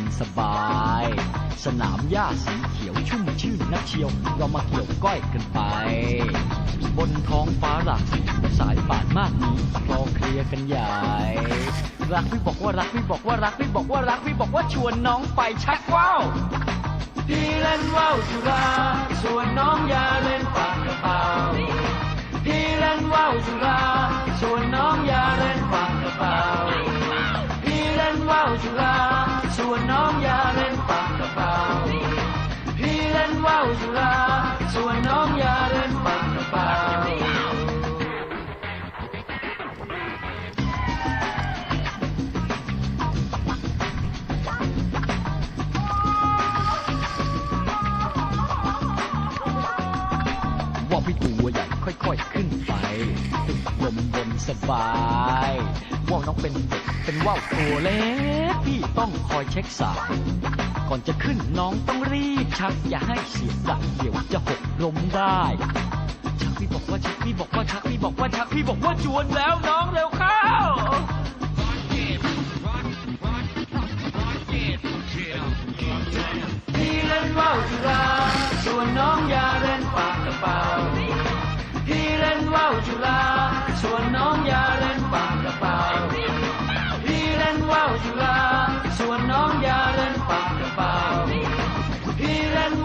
นสบาย สนามหญ้าสีเขียวชุ่มชื่นนักเชียว เรามาเกี่ยวก้อยกันไป บนท้องฟ้าหลากสีสายป่านมากมีคลอเคลียร์กันใหญ่รักพี่บอกว่ารักพี่บอกว่ารักพี่บอกว่ารักพี่บอกว่าชวนน้องไปชักว้าวพี่เล่นว่าวจุฬาชวน องอย่าเล่นปากกระเป๋าพี่เล่นว่าวจุฬาชวนน้องอย่าเล่นปากกระเป๋าว่าพี่ตัวใหญ่ค่อย ๆ ขึ้นไปติดลมบนสบาย ว่าวน้องเป็น เป็นว่าวตัวเล็กพี่ต้องคอยเช็คสายก่อนจะขึ้นน้องต้องรีบชัก อย่าให้เสียสักเดี๋ยวจะหกลมได้ ชักพี่บอกว่าชักพี่บอกว่าชักพี่บอกว่าชักพี่บอกว่าจวนแล้วน้องเร็วครับ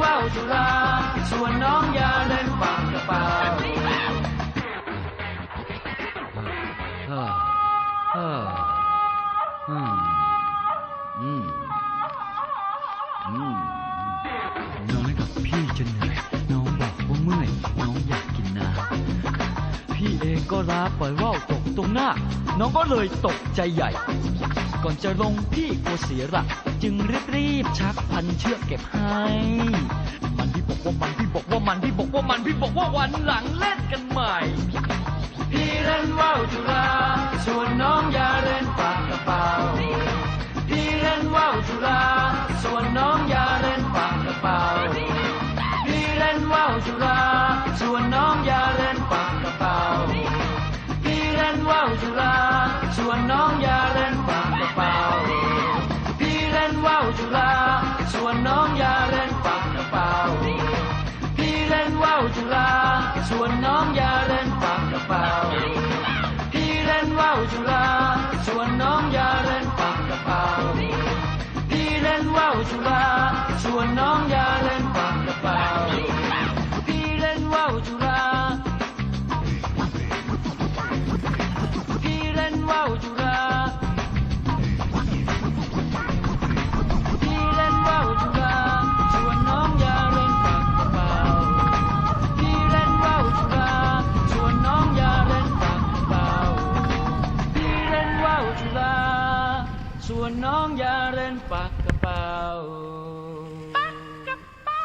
ว่าวจุฬาส่วนน้องอย่าเล่นปากกระเป๋าฮ้อเฮ้ออืมอืมอืมน้อยกับพี่จะเหนื่อยน้องบอกว่าเมื่อยน้องอยากกินน้ำพี่เองก็ร้าปล่อยว่าวตกตรงหน้า น้องก็เลยตกใจใหญ่ ก่อนจะลงพี่กลัวเสียหลักจึงรีบรีบชักพันเชือกเก็บให้ มันพี่บอกว่ามันพี่บอกว่ามันพี่บอกว่ามันพี่บอกว่าวันหลังเล่นกันใหม่ ว่าวจุฬาส่วนน้องอย่าเล่นปักกระเป๋า พี่เล่นว่าวจุฬา ส่วนน้องอย่าเล่นปักกระเป๋า พี่เล่นว่าวจุฬา ส่วนน้องอย่าเล่นปักกระเป๋า พี่เล่นว่าวจุฬา ส่วนน้องอย่าเล่นปักกระเป๋า เล่นปากกระเป๋าปากกระเป๋า